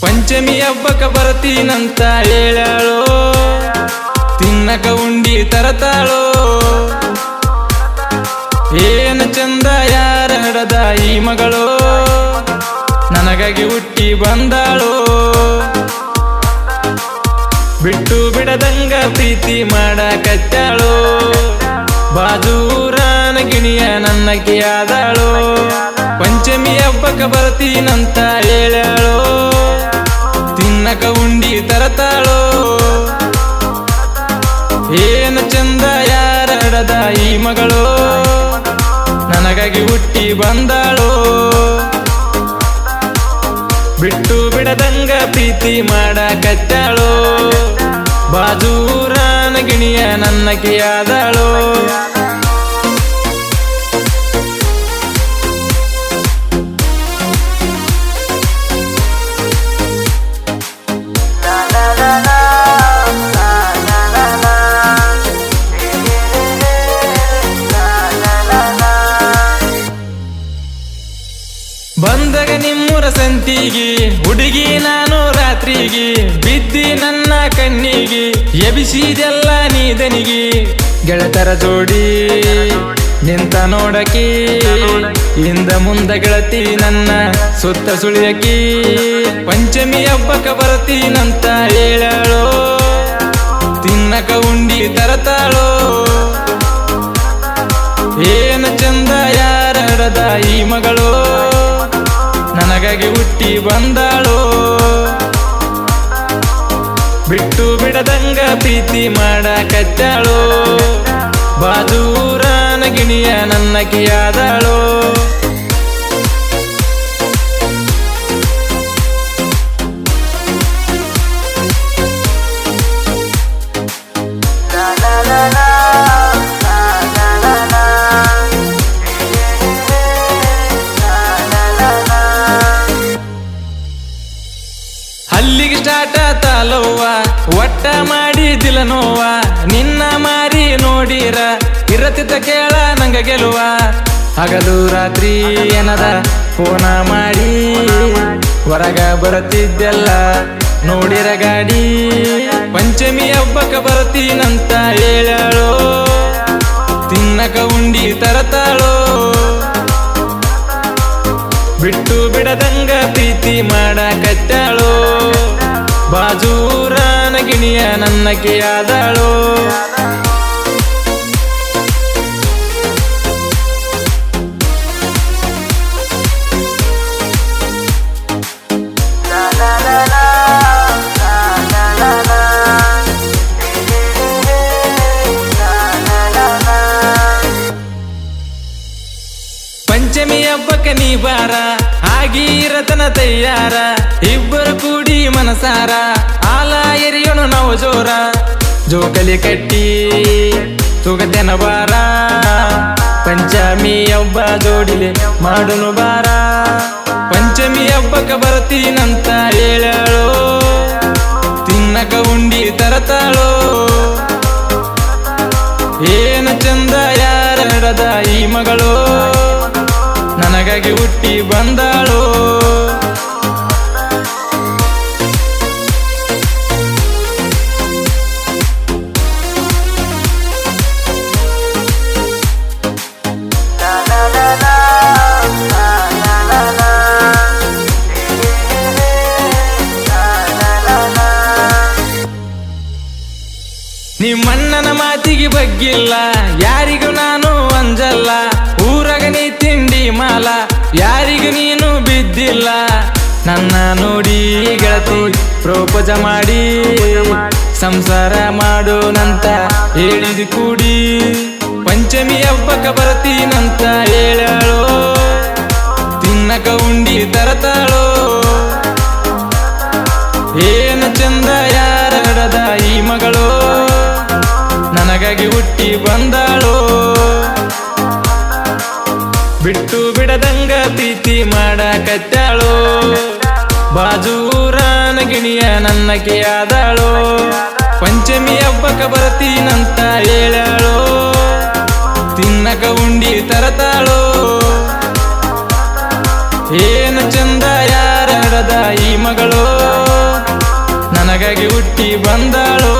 ಪಂಚಮಿ ಹಬ್ಬಕ್ಕ ಬರ್ತೀನಂತ ಹೇಳಾಳೋ? ತಿನ್ನಕ ಉಂಡಿ ತರತಾಳೋ? ಏನು ಚಂದ ಯಾರ ಹಡದ ಈ ಮಗಳು? ನನಗಾಗಿ ಹುಟ್ಟಿ ಬಂದಾಳೋ? ಬಿಟ್ಟು ಬಿಡದಂಗ ಪ್ರೀತಿ ಮಾಡಕತ್ತಾಳೋ ಬಾಜೂರಾನ ಗಿಣಿಯ ನನ್ನ ಕಿಯಾದಾಳೋ ಪಂಚಮಿ ಹಬ್ಬಕ್ಕ ಬರ್ತೀನಂತ ಹೇಳೋ ತಿನ್ನಕ ಉಂಡಿ ತರತಾಳೋ. ಏನು ಚಂದ ಯಾರಡದ ಈ ಮಗಳು. ನನಗಾಗಿ ಹುಟ್ಟಿ ಬಂದಾಳೋ. ಬಿಟ್ಟು ಬಿಡದಂಗ ಪ್ರೀತಿ ಮಾಡಕತ್ತಾಳೋ. ಬಾಜೂರಾನ ಗಿಣಿಯ ನನ್ನ ಸಂತಿಗಿ ಹುಡುಗಿ ನಾನು ರಾತ್ರಿಗೆ, ಬಿದ್ದಿ ನನ್ನ ಕಣ್ಣಿಗೆ ಎಬಿಸಿದೆಲ್ಲ ನೀದನಿಗೆ. ಗೆಳತರ ಜೋಡಿ, ನಿಂತ ನೋಡಕಿ, ಇಂದ ಮುಂದ ಗೆಳತಿ ನನ್ನ ಸುತ್ತ ಸುಳಿಯಕಿ. ಪಂಚಮಿ ಹಬ್ಬಕ್ಕ ಬರ್ತೀನಂತ ಹೇಳಾಳೋ, ತಿನ್ನಕ ಉಂಡಿ ತರತಾಳೋ. ಏನ ಚಂದ ಯಾರ ಹಡದ ಈ ಮಗಳು. ನನಗಾಗಿ ಹುಟ್ಟಿ ಬಂದಾಳೋ. ಬಿಟ್ಟು ಬಿಡದಂಗ ಪ್ರೀತಿ ಮಾಡ ಕಚ್ಚಾಳು ಬಾಜೂರ ಗಿಣಿಯ ನನ್ನ ಕಿಯಾದಾಳೋ. ಆತಲವ್ವ ಒಟ್ಟ ಮಾಡಿ ದಿಲ ನೋವ ನಿನ್ನ ಮಾರಿ ನೋಡಿರ, ಇರತಿದ್ದ ಕೇಳ ನಂಗ ಗೆಲುವ. ಹಗಲು ರಾತ್ರಿ ಏನದ, ಫೋನ ಮಾಡಿ, ಹೊರಗ ಬರುತ್ತಿದ್ದೆಲ್ಲ ನೋಡಿರ ಗಾಡಿ. ಪಂಚಮಿ ಹಬ್ಬಕ್ಕ ಬರ್ತೀನಂತ ಹೇಳೋ ತಿನ್ನಕ ಉಂಡಿ ತರತಾಳೋ. ಬಿಟ್ಟು ಬಿಡದಂಗ ಪ್ರೀತಿ ಮಾಡಕತ್ತಾಳೋ ಬಾಜೂರಾನ ಗಿಣಿಯ ನನ್ನ ಕಿಯಾದಾಳೋ. ಹಬ್ಬಕ್ಕ ನೀ ಬಾರ. ಆಗಿರತನ ತಯ್ಯಾರ ಇಬ್ಬರು ಕೂಡಿ ಮನಸಾರ. ಆಲ ಎರಿಯೋಣ ನಾವು ಜೋರ. ಜೋಕಲಿ ಕಟ್ಟಿ ತುಗತೆನ ಬಾರ ಪಂಚಮಿ ಹಬ್ಬ ಜೋಡಿಲೆ ಮಾಡುನು ಬಾರ ಪಂಚಮಿ ಹಬ್ಬಕ್ಕ ಬರ್ತೀನಂತ ಹೇಳೋ ತಿನ್ನಕ ಉಂಡಿ ತರತಾಳೋ. ಏನ ಚಂದ ಯಾರ ಈ ಮಗಳು. ನನಗಾಗಿ ಹುಟ್ಟಿ ಬಂದಾಳು. ನಿಮ್ಮಣ್ಣನ ಮಾತಿಗೆ ಬಗ್ಗಿಲ್ಲ ಯಾರಿಗೂ ಯಾರಿಗೂ ನೀನು ಬಿದ್ದಿಲ್ಲ. ನನ್ನ ನೋಡಿ ಗೆಳತಿ, ಪ್ರೋಪಜ ಮಾಡಿ. ಸಂಸಾರ ಮಾಡೋನಂತ ಹೇಳಿದ ಕೂಡಿ. ಪಂಚಮಿ ಹಬ್ಬಕ್ಕ ಬರ್ತೀನಂತ ಹೇಳಾಳೋ ತಿನ್ನಕ ಉಂಡಿ ತರತಾಳೋ. ಏನು ಚಂದ ಯಾರ ಈ ಮಗಳು. ನನಗಾಗಿ ಹುಟ್ಟಿ ಬಾಜೂರಾನ ಗಿಣಿಯ ನನ್ನ ಕಿಯಾದಾಳೋ. ಪಂಚಮಿ ಹಬ್ಬಕ್ಕ ಬರ್ತೀನಂತ ಹೇಳಾಳೋ. ತಿನ್ನಕ ಉಂಡಿ ತರತಾಳೋ. ಏನು ಚಂದ ಯಾರ ಹಡದ ಈ ಮಗಳು? ನನಗಾಗಿ ಹುಟ್ಟಿ ಬಂದಾಳೋ.